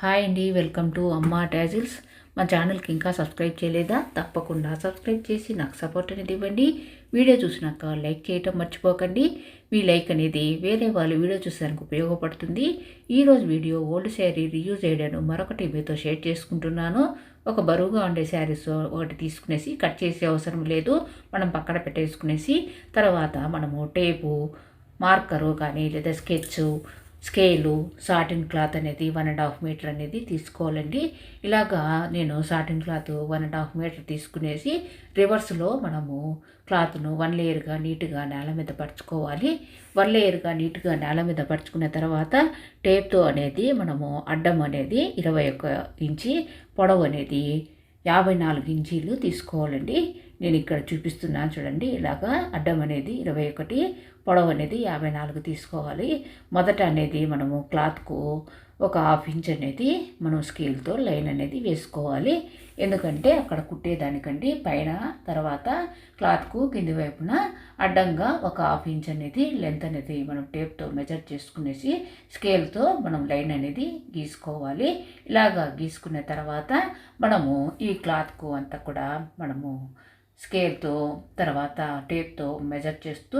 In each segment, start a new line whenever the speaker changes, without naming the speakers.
Hi అండి welcome to అమ్మ tassels మా ఛానల్కి ఇంకా సబ్స్క్రైబ్ చేయలేదా? తప్పకుండా సబ్స్క్రైబ్ చేసి నాకు సపోర్ట్ అనేది ఇవ్వండి. వీడియో చూసినాక లైక్ చేయటం మర్చిపోకండి. మీ లైక్ అనేది వేరే వాళ్ళు వీడియో చూసేందుకు ఉపయోగపడుతుంది. ఈరోజు వీడియో ఓల్డ్ శారీ రీయూజ్ చేయడాను మరొకటి మీతో షేర్ చేసుకుంటున్నాను. ఒక బరువుగా ఉండే శారీస్ ఒకటి తీసుకునేసి కట్ చేసే అవసరం లేదు. మనం పక్కన పెట్టేసుకునేసి తర్వాత మనము టేపు మార్కరు కానీ లేదా స్కెచ్ స్కేలు సాటిన్ క్లాత్ అనేది వన్ అండ్ హాఫ్ మీటర్ అనేది తీసుకోవాలండి. ఇలాగా నేను satin cloth one and half metre తీసుకునేసి రివర్స్లో మనము క్లాత్ను వన్ లేయర్గా నీట్గా నేల మీద పరుచుకోవాలి. వన్ లేయర్గా నీట్గా నేల మీద పరుచుకున్న తర్వాత టేప్తో అనేది మనము అడ్డం అనేది ఇరవై ఒక్క ఇంచి పొడవు అనేది యాభై నాలుగు ఇంచీలు తీసుకోవాలండి. నేను ఇక్కడ చూపిస్తున్నాను చూడండి. ఇలాగా అడ్డం అనేది ఇరవై ఒకటి పొడవు అనేది యాభై నాలుగు తీసుకోవాలి. మొదట అనేది మనము క్లాత్కు ఒక హాఫ్ ఇంచ్ అనేది మనం స్కేల్తో లైన్ అనేది వేసుకోవాలి. ఎందుకంటే అక్కడ కుట్టేదానికండి. పైన తర్వాత క్లాత్కు కింది వైపున అడ్డంగా ఒక హాఫ్ ఇంచ్ అనేది లెంత్ అనేది మనం టేప్తో మెజర్ చేసుకునేసి స్కేల్తో మనం లైన్ అనేది గీసుకోవాలి. ఇలాగా గీసుకున్న తర్వాత మనము ఈ క్లాత్కు అంతా కూడా మనము స్కేల్తో తర్వాత టేప్తో మెజర్ చేస్తూ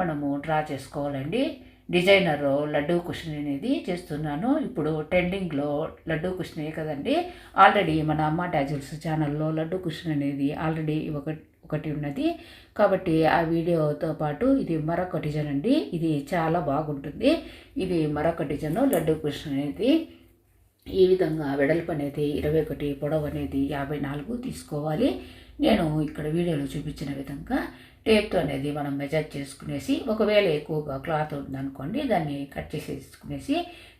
మనము డ్రా చేసుకోవాలండి. డిజైనర్ లడ్డూ కుషన్ అనేది చేస్తున్నాను. ఇప్పుడు ట్రెండింగ్లో లడ్డూ కుషనే కదండి. ఆల్రెడీ మన అమ్మ డాజిల్స్ ఛానల్లో లడ్డూ కుషన్ అనేది ఆల్రెడీ ఒక ఒకటి ఉన్నది. కాబట్టి ఆ వీడియోతో పాటు ఇది మరొక డిజైన్ అండి. ఇది చాలా బాగుంటుంది. ఇది మరొక డిజైన్ లడ్డూ కుషన్ అనేది ఈ విధంగా వెడల్పు అనేది ఇరవై ఒకటి పొడవు అనేది యాభై నాలుగు తీసుకోవాలి. నేను ఇక్కడ వీడియోలో చూపించిన విధంగా టేప్తో అనేది మనం మెజర్ చేసుకునేసి ఒకవేళ ఎక్కువగా క్లాత్ ఉందనుకోండి దాన్ని కట్ చేసేసుకునేసి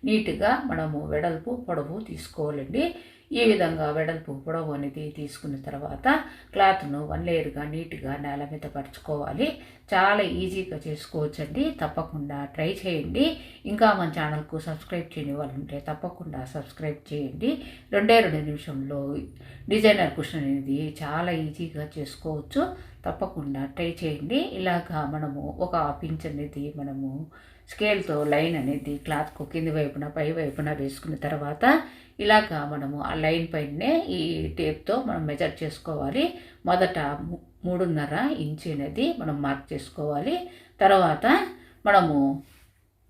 నీట్గా మనము వెడల్పు పొడవు తీసుకోవాలండి. ఈ విధంగా వెడల్పు పొడవు అనేది తీసుకున్న తర్వాత క్లాత్ను వన్ లేయర్గా నీట్గా నేల మీద పరుచుకోవాలి. చాలా ఈజీగా చేసుకోవచ్చండి. తప్పకుండా ట్రై చేయండి. ఇంకా మన ఛానల్కు సబ్స్క్రైబ్ చేయని వాళ్ళు ఉంటే తప్పకుండా సబ్స్క్రైబ్ చేయండి. రెండే రెండు నిమిషంలో డిజైనర్ కుషన్ అనేది చాలా ఈజీగా చేసుకోవచ్చు. తప్పకుండా ట్రై చేయండి. ఇలాగా మనము ఒక హాఫ్ ఇంచ్ అనేది మనము స్కేల్తో లైన్ అనేది క్లాత్కు కింది వైపున పై వైపున వేసుకున్న తర్వాత ఇలాగా మనము ఆ లైన్ పైనే ఈ టేప్తో మనం మెజర్ చేసుకోవాలి. మొదట మూడున్నర ఇంచ్ అనేది మనం మార్క్ చేసుకోవాలి. తర్వాత మనము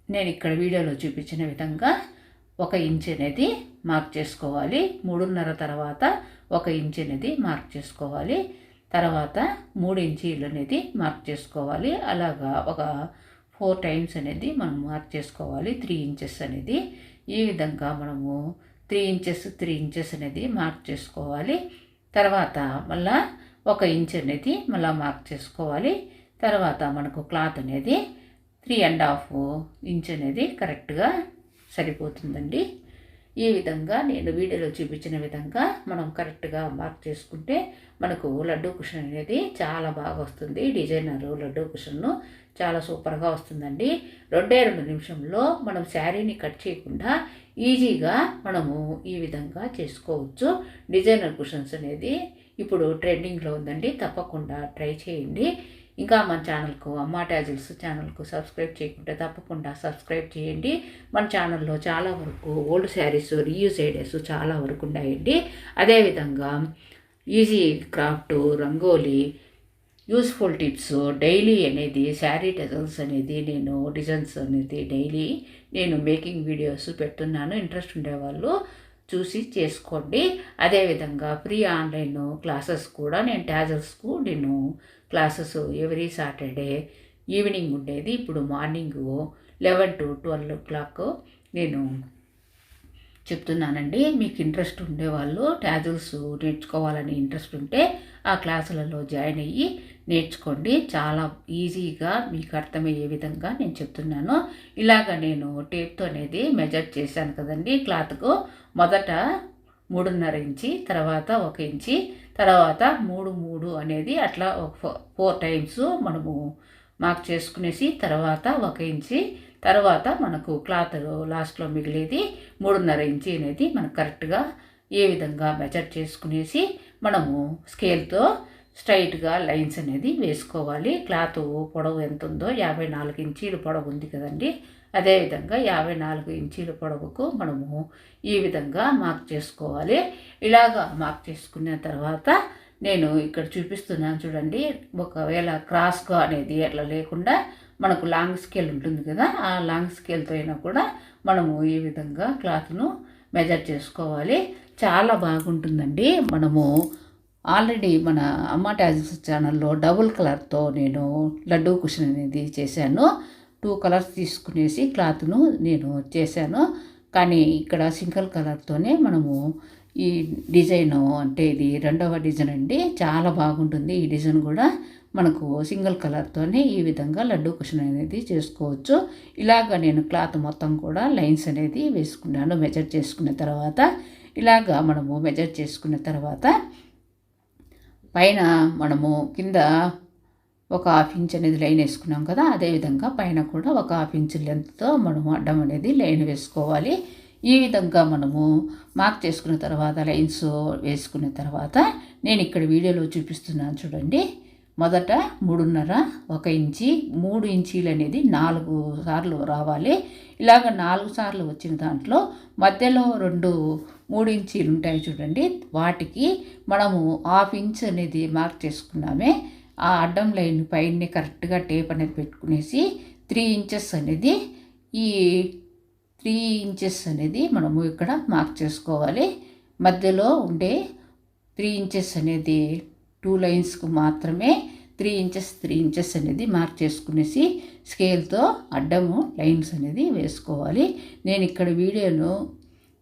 నేను ఇక్కడ వీడియోలో చూపించిన విధంగా ఒక ఇంచ్ అనేది మార్క్ చేసుకోవాలి. మూడున్నర తర్వాత ఒక ఇంచ్ అనేది మార్క్ చేసుకోవాలి. తర్వాత మూడు ఇంచీలు అనేది మార్క్ చేసుకోవాలి. అలాగా ఒక ఫోర్ టైమ్స్ అనేది మనం మార్క్ చేసుకోవాలి. త్రీ ఇంచెస్ అనేది ఈ విధంగా మనము త్రీ ఇంచెస్ త్రీ ఇంచెస్ అనేది మార్క్ చేసుకోవాలి. తర్వాత మళ్ళా ఒక ఇంచ్ అనేది మళ్ళీ మార్క్ చేసుకోవాలి. తర్వాత మనకు క్లాత్ అనేది త్రీ అండ్ హాఫ్ ఇంచ్ అనేది కరెక్ట్గా సరిపోతుందండి. ఈ విధంగా నేను వీడియోలో చూపించిన విధంగా మనం కరెక్ట్గా మార్క్ చేసుకుంటే మనకు లడ్డూ కుషన్ అనేది చాలా బాగా వస్తుంది. డిజైనర్ లడ్డూ కుషన్ను చాలా సూపర్గా వస్తుందండి. రెండే రెండు నిమిషంలో మనం శారీని కట్ చేయకుండా ఈజీగా మనము ఈ విధంగా చేసుకోవచ్చు. డిజైనర్ కుషన్స్ అనేది ఇప్పుడు ట్రెండింగ్లో ఉందండి. తప్పకుండా ట్రై చేయండి. ఇంకా మన ఛానల్కు అమ్మా ట్యాజిల్స్ ఛానల్కు సబ్స్క్రైబ్ చేయకుంటే తప్పకుండా సబ్స్క్రైబ్ చేయండి. మన ఛానల్లో చాలా వరకు ఓల్డ్ శారీస్ రీయూజ్ ఐడియాస్ చాలా వరకు ఉన్నాయండి. అదేవిధంగా easy craft rangoli useful tips daily అనేది శారీ డిజైన్స్ అనేది నేను డిజైన్స్ అనేది డైలీ నేను మేకింగ్ వీడియోస్ పెడుతున్నాను. ఇంట్రెస్ట్ ఉండేవాళ్ళు చూసి చేసుకోండి. అదేవిధంగా ఫ్రీ ఆన్లైన్ క్లాసెస్ కూడా నేను ట్యాజర్స్కు నేను క్లాసెస్ ఎవ్రీ సాటర్డే ఈవినింగ్ ఉండేది. ఇప్పుడు morning eleven to twelve o'clock నేను చెప్తున్నానండి. మీకు ఇంట్రెస్ట్ ఉండేవాళ్ళు ట్యాజల్స్ నేర్చుకోవాలని ఇంట్రెస్ట్ ఉంటే ఆ క్లాసులలో జాయిన్ అయ్యి నేర్చుకోండి. చాలా ఈజీగా మీకు అర్థమయ్యే విధంగా నేను చెప్తున్నాను. ఇలాగ నేను టేప్తో అనేది మెజర్ చేశాను కదండి క్లాత్కు. మొదట మూడున్నర ఇంచి తర్వాత ఒక ఇంచి తర్వాత మూడు మూడు అనేది అట్లా ఒక ఫోర్ టైమ్స్ మనము మార్క్ చేసుకునేసి తర్వాత ఒక ఇంచి తర్వాత మనకు క్లాత్ లాస్ట్లో మిగిలేది మూడున్నర ఇంచి అనేది మనకు కరెక్ట్గా ఏ విధంగా మెజర్ చేసుకునేసి మనము స్కేల్తో స్ట్రైట్గా లైన్స్ అనేది వేసుకోవాలి. క్లాత్ పొడవు ఎంత ఉందో యాభై నాలుగు ఇంచీలు పొడవు ఉంది కదండి. అదేవిధంగా యాభై నాలుగు ఇంచీల పొడవుకు మనము ఈ విధంగా మార్క్ చేసుకోవాలి. ఇలాగా మార్క్ చేసుకున్న తర్వాత నేను ఇక్కడ చూపిస్తున్నాను చూడండి. ఒకవేళ క్రాస్గా అనేది అట్లా లేకుండా మనకు లాంగ్ స్కేల్ ఉంటుంది కదా ఆ లాంగ్ స్కేల్తో అయినా కూడా మనము ఈ విధంగా క్లాత్ను మెజర్ చేసుకోవాలి. చాలా బాగుంటుందండి. మనము ఆల్రెడీ మన అమ్మ ట్యాజిక్స్ ఛానల్లో డబుల్ కలర్తో నేను లడ్డూ కుషన్ అనేది చేశాను. టూ కలర్స్ తీసుకునేసి క్లాత్ను నేను చేశాను. కానీ ఇక్కడ సింగిల్ కలర్తోనే మనము ఈ డిజైన్ అంటే ఇది రెండవ డిజైన్ అండి. చాలా బాగుంటుంది. ఈ డిజైన్ కూడా మనకు సింగిల్ కలర్తోనే ఈ విధంగా లడ్డు కుషన్ అనేది చేసుకోవచ్చు. ఇలాగ నేను క్లాత్ మొత్తం కూడా లైన్స్ అనేది వేసుకున్నాను మెజర్ చేసుకున్న తర్వాత. ఇలాగ మనము మెజర్ చేసుకున్న తర్వాత పైన మనము కింద ఒక హాఫ్ ఇంచ్ అనేది లైన్ వేసుకున్నాం కదా అదేవిధంగా పైన కూడా ఒక హాఫ్ ఇంచ్ లెంత్తో మనము అడ్డం అనేది లైన్ వేసుకోవాలి. ఈ విధంగా మనము మార్క్ చేసుకున్న తర్వాత లైన్స్ వేసుకున్న తర్వాత నేను ఇక్కడ వీడియోలో చూపిస్తున్నాను చూడండి. మొదట మూడున్నర ఒక ఇంచి మూడు ఇంచీలు అనేది నాలుగు సార్లు రావాలి. ఇలాగ నాలుగు సార్లు వచ్చిన దాంట్లో మధ్యలో రెండు మూడు ఇంచీలు ఉంటాయి చూడండి. వాటికి మనము హాఫ్ ఇంచ్ అనేది మార్క్ చేసుకున్నామే. ఆ అడ్డం లైన్ పైన కరెక్ట్గా టేప్ అనేది పెట్టుకునేసి త్రీ ఇంచెస్ అనేది ఈ త్రీ ఇంచెస్ అనేది మనము ఇక్కడ మార్క్ చేసుకోవాలి. మధ్యలో ఉండే త్రీ ఇంచెస్ అనేది టూ లైన్స్కు మాత్రమే త్రీ ఇంచెస్ త్రీ ఇంచెస్ అనేది మార్క్ చేసుకునేసి స్కేల్తో అడ్డము లైన్స్ అనేది వేసుకోవాలి. నేను ఇక్కడ వీడియోను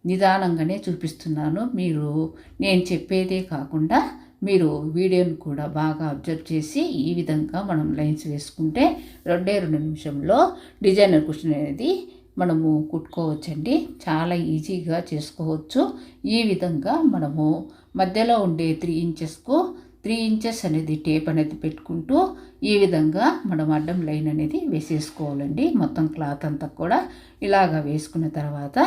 నిదానంగానే చూపిస్తున్నాను. మీరు నేను చెప్పేదే కాకుండా మీరు వీడియోను కూడా బాగా అబ్జర్వ్ చేసి ఈ విధంగా మనం లైన్స్ వేసుకుంటే రెండే రెండు నిమిషంలో డిజైనర్ క్వశ్చన్ అనేది మనము కుట్టుకోవచ్చండి. చాలా ఈజీగా చేసుకోవచ్చు. ఈ విధంగా మనము మధ్యలో ఉండే త్రీ ఇంచెస్కు త్రీ ఇంచెస్ అనేది టేప్ అనేది పెట్టుకుంటూ ఈ విధంగా మనం అడ్డం లైన్ అనేది వేసేసుకోవాలండి. మొత్తం క్లాత్ అంతా కూడా ఇలాగా వేసుకున్న తర్వాత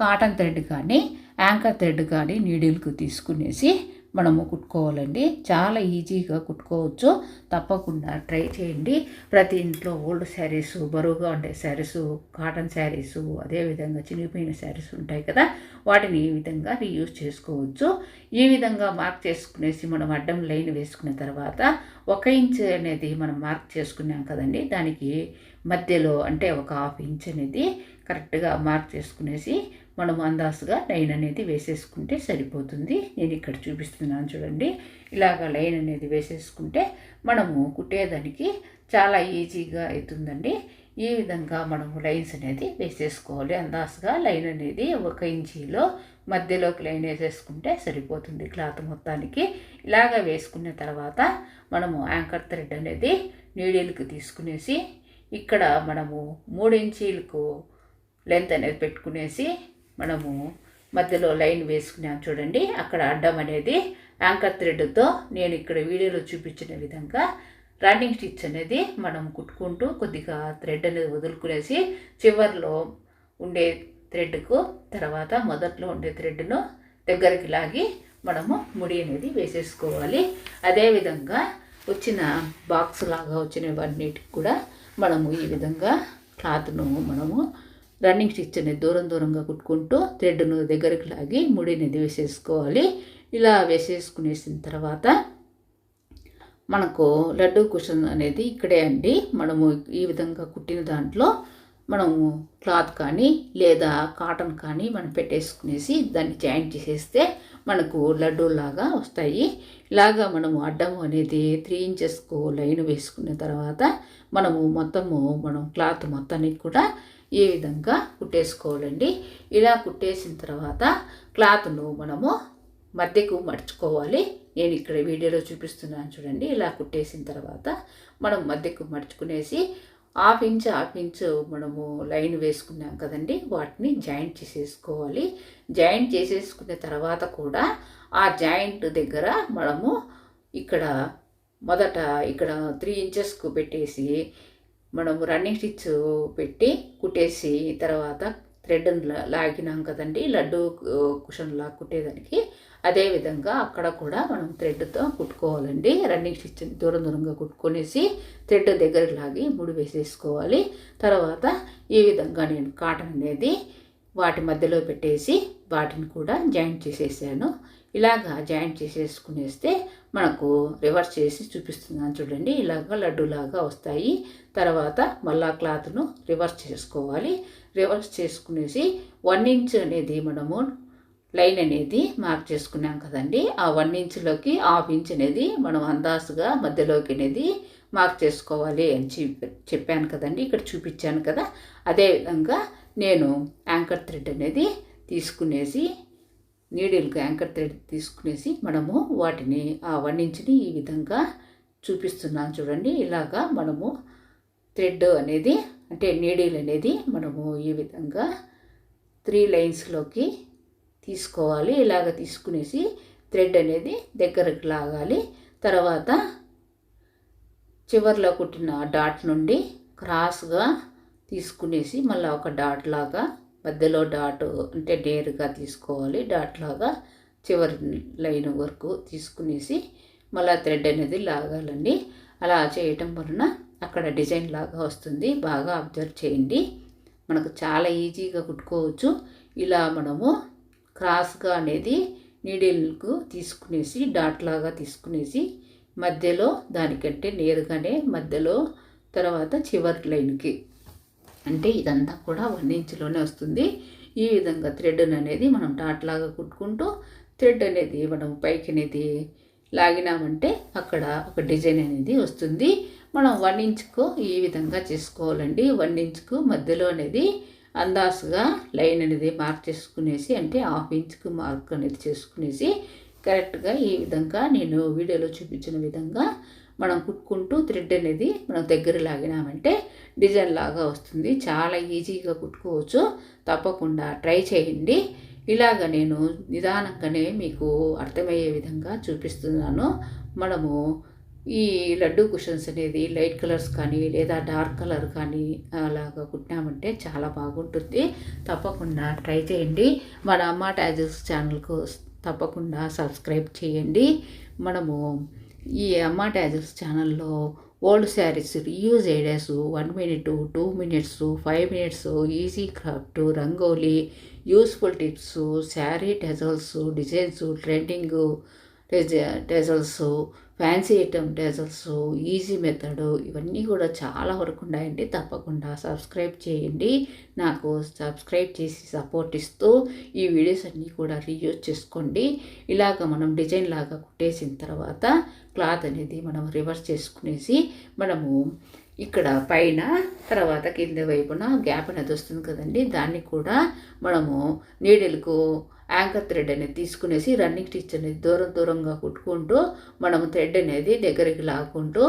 కాటన్ థ్రెడ్ కానీ యాంకర్ థ్రెడ్ కానీ నీడిల్కు తీసుకునేసి మనము కుట్టుకోవాలండి. చాలా ఈజీగా కుట్టుకోవచ్చు. తప్పకుండా ట్రై చేయండి. ప్రతి ఇంట్లో ఓల్డ్ శారీస్ బరువుగా ఉండే శారీస్ కాటన్ శారీస్ అదేవిధంగా చినిగిపోయిన శారీస్ ఉంటాయి కదా వాటిని ఈ విధంగా రీయూజ్ చేసుకోవచ్చు. ఈ విధంగా మార్క్ చేసుకునేసి మనం అడ్డం లైన్ వేసుకున్న తర్వాత ఒక ఇంచ్ అనేది మనం మార్క్ చేసుకున్నాం కదండి దానికి మధ్యలో అంటే ఒక హాఫ్ ఇంచ్ అనేది కరెక్ట్గా మార్క్ చేసుకునేసి మనం అందాసుగా లైన్ అనేది వేసేసుకుంటే సరిపోతుంది. నేను ఇక్కడ చూపిస్తున్నాను చూడండి. ఇలాగ లైన్ అనేది వేసేసుకుంటే మనము కుట్టేదానికి చాలా ఈజీగా అవుతుందండి. ఈ విధంగా మనము లైన్స్ అనేది వేసేసుకోవాలి. అందాసుగా లైన్ అనేది ఒక ఇంచీలో మధ్యలోకి లైన్ వేసేసుకుంటే సరిపోతుంది క్లాత్ మొత్తానికి. ఇలాగ వేసుకున్న తర్వాత మనము యాంకర్ థ్రెడ్ అనేది నీడిల్కి తీసుకునేసి ఇక్కడ మనము మూడు ఇంచీలకు లెంత్ అనేది పెట్టుకునేసి మనము మధ్యలో లైన్ వేసుకున్నాం చూడండి. అక్కడ అడ్డం అనేది యాంకర్ థ్రెడ్తో నేను ఇక్కడ వీడియోలో చూపించిన విధంగా రన్నింగ్ స్టిచ్ అనేది మనం కుట్టుకుంటూ కొద్దిగా థ్రెడ్ అనేది వదులుకునేసి చివరిలో ఉండే థ్రెడ్కు తర్వాత మొదట్లో ఉండే థ్రెడ్ను దగ్గరికి లాగి మనము ముడి అనేది వేసేసుకోవాలి. అదేవిధంగా వచ్చిన బాక్స్ లాగా వచ్చినవన్నిటికి కూడా మనము ఈ విధంగా క్లాత్ను మనము రన్నింగ్ స్టిచ్ అనేది దూరం దూరంగా కుట్టుకుంటూ థ్రెడ్ను దగ్గరికి లాగి ముడిని వేసేసుకోవాలి. ఇలా వేసేసుకునేసిన తర్వాత మనకు లడ్డు కుషన్ అనేది ఇక్కడే అండి. మనము ఈ విధంగా కుట్టిన దాంట్లో మనము క్లాత్ కానీ లేదా కాటన్ కానీ మనం పెట్టేసుకునేసి దాన్ని జాయింట్ చేసేస్తే మనకు లడ్డూలాగా వస్తాయి. ఇలాగా మనము అడ్డం అనేది త్రీ ఇంచెస్కు లైన్ వేసుకున్న తర్వాత మనము మొత్తము మనం క్లాత్ మొత్తానికి కూడా ఈ విధంగా కుట్టేసుకోవాలండి. ఇలా కుట్టేసిన తర్వాత క్లాత్ను మనము మధ్యకు మడుచుకోవాలి. నేను ఇక్కడ వీడియోలో చూపిస్తున్నాను చూడండి. ఇలా కుట్టేసిన తర్వాత మనం మధ్యకు మడుచుకునేసి హాఫ్ ఇంచ్ హాఫ్ ఇంచ్ మనము లైన్ వేసుకున్నాం కదండి. వాటిని జాయింట్ చేసేసుకోవాలి. జాయింట్ చేసేసుకున్న తర్వాత కూడా ఆ జాయింట్ దగ్గర మనము ఇక్కడ మొదట ఇక్కడ త్రీ ఇంచెస్కు పెట్టేసి మనము రన్నింగ్ స్టిచ్ పెట్టి కుట్టేసి తర్వాత థ్రెడ్ లాగినాం కదండి. లడ్డు కుషన్ లా కుట్టేదానికి. అదేవిధంగా అక్కడ కూడా మనం థ్రెడ్తో కుట్టుకోవాలండి. రన్నింగ్ స్టిచ్ దూరం దూరంగా కుట్టుకొనేసి థ్రెడ్ దగ్గరికి లాగి ముడి వేసేసుకోవాలి. తర్వాత ఈ విధంగా నేను కాటన్ అనేది వాటి మధ్యలో పెట్టేసి వాటిని కూడా జాయింట్ చేసేసాను. ఇలాగా జాయింట్ చేసేసుకునేస్తే మనకు రివర్స్ చేసి చూపిస్తున్నాను చూడండి. ఇలాగ లడ్డులాగా వస్తాయి. తర్వాత మళ్ళా క్లాత్ను రివర్స్ చేసుకోవాలి. రివర్స్ చేసుకునేసి వన్ ఇంచ్ అనేది మనము లైన్ అనేది మార్క్ చేసుకున్నాం కదండి. ఆ వన్ ఇంచ్లోకి హాఫ్ ఇంచ్ అనేది మనం అందాసుగా మధ్యలోకి అనేది మార్క్ చేసుకోవాలి అని చెప్పాను కదండి. ఇక్కడ చూపించాను కదా. అదేవిధంగా నేను యాంకర్ థ్రెడ్ అనేది తీసుకునేసి నీడిల్కి యాంకర్ థ్రెడ్ తీసుకునేసి మనము వాటిని ఆ వన్ ఇంచ్ని ఈ విధంగా చూపిస్తున్నాను చూడండి. ఇలాగా మనము థ్రెడ్ అనేది అంటే నీడిల్ అనేది మనము ఈ విధంగా త్రీ లైన్స్లోకి తీసుకోవాలి. ఇలాగ తీసుకునేసి థ్రెడ్ అనేది దగ్గరకు లాగాలి. తర్వాత చివర్లో కుట్టిన డాట్ నుండి క్రాస్గా తీసుకునేసి మళ్ళీ ఒక డాట్ లాగా మధ్యలో డాట్ అంటే నేరుగా తీసుకోవాలి. డాట్ లాగా చివరి లైన్ వరకు తీసుకునేసి మళ్ళీ థ్రెడ్ అనేది లాగాలండి. అలా చేయటం వలన అక్కడ డిజైన్ లాగా వస్తుంది. బాగా అబ్జర్వ్ చేయండి. మనకు చాలా ఈజీగా కుట్టుకోవచ్చు. ఇలా మనము క్రాస్గా అనేది నీడిల్కు తీసుకునేసి డాట్ లాగా తీసుకునేసి మధ్యలో దానికంటే నేరుగానే మధ్యలో తర్వాత చివరి లైన్కి అంటే ఇదంతా కూడా వన్ ఇంచ్లోనే వస్తుంది. ఈ విధంగా థ్రెడ్ అనేది మనం డాట్ లాగా కుట్టుకుంటూ థ్రెడ్ అనేది మనం పైకి అనేది లాగినామంటే అక్కడ ఒక డిజైన్ అనేది వస్తుంది. మనం వన్ ఇంచ్కు ఈ విధంగా చేసుకోవాలండి. వన్ ఇంచ్కు మధ్యలో అనేది అందాసుగా లైన్ అనేది మార్క్ చేసుకునేసి అంటే హాఫ్ ఇంచ్కు మార్క్ అనేది చేసుకునేసి కరెక్ట్గా ఈ విధంగా నేను వీడియోలో చూపించిన విధంగా మనం కుట్టుకుంటూ థ్రెడ్ అనేది మనం దగ్గర లాగినామంటే డిజైన్ లాగా వస్తుంది. చాలా ఈజీగా కుట్టుకోవచ్చు. తప్పకుండా ట్రై చేయండి. ఇలాగ నేను నిదానంగానే మీకు అర్థమయ్యే విధంగా చూపిస్తున్నాను. మనము ఈ లడ్డు కుషన్స్ అనేది లైట్ కలర్స్ కానీ లేదా డార్క్ కలర్ కానీ అలాగా కుట్టినామంటే చాలా బాగుంటుంది. తప్పకుండా ట్రై చేయండి. మన అమ్మ ట్యాజెస్ ఛానల్కు తప్పకుండా సబ్స్క్రైబ్ చేయండి. మనము ఈ అమ్మ ట్యాజెస్ ఛానల్లో old sarees reuse ideas one minute two minutes five minutes easy craft rangoli useful tips saree tassels designs trending tassels fancy item tassels easy method ఇవన్నీ కూడా చాలా వరకు ఉన్నాయండి. తప్పకుండా సబ్స్క్రైబ్ చేయండి. నాకు సబ్స్క్రైబ్ చేసి సపోర్ట్ ఇస్తూ ఈ వీడియోస్ అన్నీ కూడా రీయూజ్ చేసుకోండి. ఇలాగ మనం డిజైన్ లాగా కుట్టేసిన తర్వాత క్లాత్ అనేది మనం రివర్స్ చేసుకునేసి మనము ఇక్కడ పైన తర్వాత కింద వైపున గ్యాప్ అనేది వస్తుంది కదండి. దాన్ని కూడా మనము నీడిల్కు యాంకర్ థ్రెడ్ అనేది తీసుకునేసి రన్నింగ్ స్టిచ్ అనేది దూరం దూరంగా కుట్టుకుంటూ మనము థ్రెడ్ అనేది దగ్గరికి లాక్కుంటూ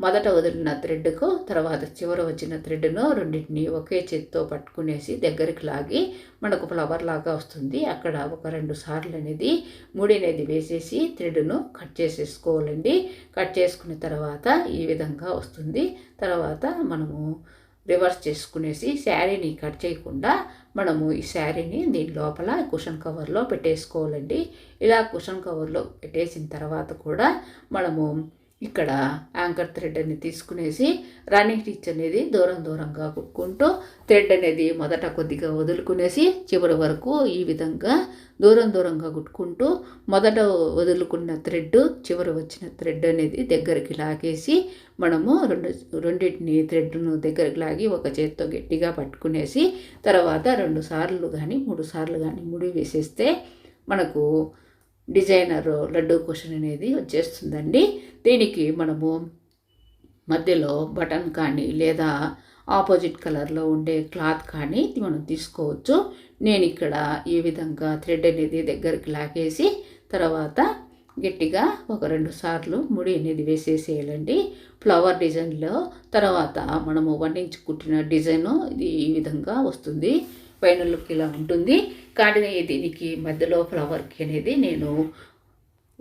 మొదట వదిలిన థ్రెడ్కు తర్వాత చివర వచ్చిన థ్రెడ్ను రెండింటిని ఒకే చేతితో పట్టుకునేసి దగ్గరికి లాగి మనకు ఫ్లవర్ లాగా వస్తుంది. అక్కడ ఒక రెండు సార్లు అనేది ముడి అనేది వేసేసి థ్రెడ్ను కట్ చేసేసుకోవాలండి. కట్ చేసుకున్న తర్వాత ఈ విధంగా వస్తుంది. తర్వాత మనము రివర్స్ చేసుకునేసి శారీని కట్ చేయకుండా మనము ఈ శారీని దీని లోపల కుషన్ కవర్లో పెట్టేసుకోవాలండి. ఇలా కుషన్ కవర్లో పెట్టేసిన తర్వాత కూడా మనము ఇక్కడ యాంకర్ థ్రెడ్ అని తీసుకునేసి రన్నింగ్ స్టిచ్ అనేది దూరం దూరంగా కుట్టుకుంటూ థ్రెడ్ అనేది మొదట కొద్దిగా వదులుకునేసి చివరి వరకు ఈ విధంగా దూరం దూరంగా కుట్టుకుంటూ మొదట వదులుకున్న థ్రెడ్ చివరి వచ్చిన థ్రెడ్ అనేది దగ్గరికి లాగేసి మనము రెండు రెండింటిని థ్రెడ్ను దగ్గరికి లాగి ఒక చేత్తో గట్టిగా పట్టుకునేసి తర్వాత రెండు సార్లు కానీ మూడు సార్లు కానీ ముడి వేసేస్తే మనకు డిజైనర్ లడ్డు క్వశ్చన్ అనేది వచ్చేస్తుందండి. దీనికి మనము మధ్యలో బటన్ కానీ లేదా ఆపోజిట్ కలర్లో ఉండే క్లాత్ కానీ మనం తీసుకోవచ్చు. నేను ఇక్కడ ఈ విధంగా థ్రెడ్ అనేది దగ్గరికి లాగేసి తర్వాత గట్టిగా ఒక రెండు సార్లు ముడి అనేది వేసేసేయాలండి. ఫ్లవర్ డిజైన్లో తర్వాత మనము వన్ ఇంచ్ కుట్టిన డిజైన్ ఇది ఈ విధంగా వస్తుంది. పైన లుక్ ఇలా ఉంటుంది. కానీ దీనికి మధ్యలో ఫ్లవర్కి అనేది నేను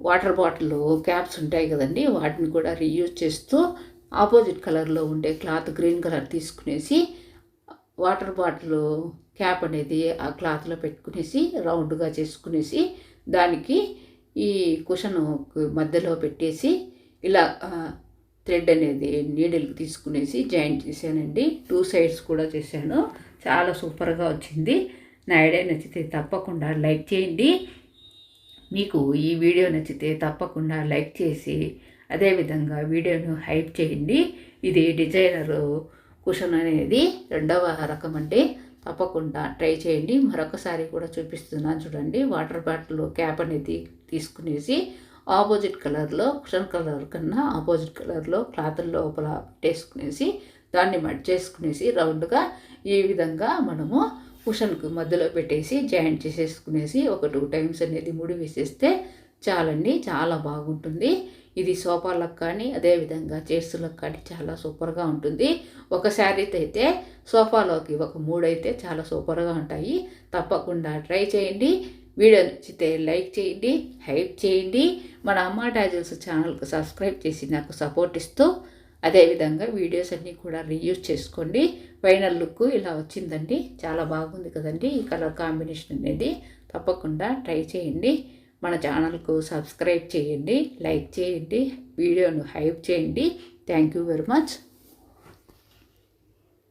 వాటర్ బాటిల్ క్యాప్స్ ఉంటాయి కదండి వాటిని కూడా రీయూజ్ చేస్తూ ఆపోజిట్ కలర్లో ఉండే క్లాత్ గ్రీన్ కలర్ తీసుకునేసి వాటర్ బాటిల్ క్యాప్ అనేది ఆ క్లాత్లో పెట్టుకునేసి రౌండ్గా చేసుకునేసి దానికి ఈ కుషన్ మధ్యలో పెట్టేసి ఇలా థ్రెడ్ అనేది నీడిల్కి తీసుకునేసి జాయింట్ చేశానండి. టూ సైడ్స్ కూడా చేశాను. చాలా సూపర్గా వచ్చింది. నా ఐడియా నచ్చితే తప్పకుండా లైక్ చేయండి. మీకు ఈ వీడియో నచ్చితే తప్పకుండా లైక్ చేసి అదేవిధంగా వీడియోను హైప్ చేయండి. ఇది డిజైనర్ కుషన్ అనేది రెండవ రకం అండి తప్పకుండా ట్రై చేయండి. మరొకసారి కూడా చూపిస్తున్నాను చూడండి. వాటర్ బాటిల్ క్యాప్ అనేది తీసుకునేసి ఆపోజిట్ కలర్లో కుషన్ కలర్ కన్నా ఆపోజిట్ కలర్లో క్లాత్ లోపల పెట్టేసుకునేసి దాన్ని మడ్ చేసుకునేసి రౌండ్గా ఈ విధంగా మనము కుషన్కు మధ్యలో పెట్టేసి జాయింట్ చేసేసుకునేసి ఒక టూ టైమ్స్ అనేది ముడి వేసేస్తే చాలండి చాలా బాగుంటుంది. ఇది సోఫాలకు కానీ అదేవిధంగా చైర్స్లకు కానీ చాలా సూపర్గా ఉంటుంది. ఒక శారీతో అయితే సోఫాలోకి ఒక మూడు అయితే చాలా సూపర్గా ఉంటాయి. తప్పకుండా ట్రై చేయండి. వీడియో నచ్చితే లైక్ చేయండి హైప్ చేయండి. మన అమ్మ డాజల్స్ ఛానల్కి సబ్స్క్రైబ్ చేసి నాకు సపోర్ట్ ఇస్తూ అదేవిధంగా వీడియోస్ అన్నీ కూడా రీయూజ్ చేసుకోండి. ఫైనల్ లుక్ ఇలా వచ్చిందండి. చాలా బాగుంది కదండి ఈ కలర్ కాంబినేషన్ అనేది. తప్పకుండా ట్రై చేయండి. మన ఛానల్కు సబ్స్క్రైబ్ చేయండి. లైక్ చేయండి. వీడియోను హైప్ చేయండి. Thank you very much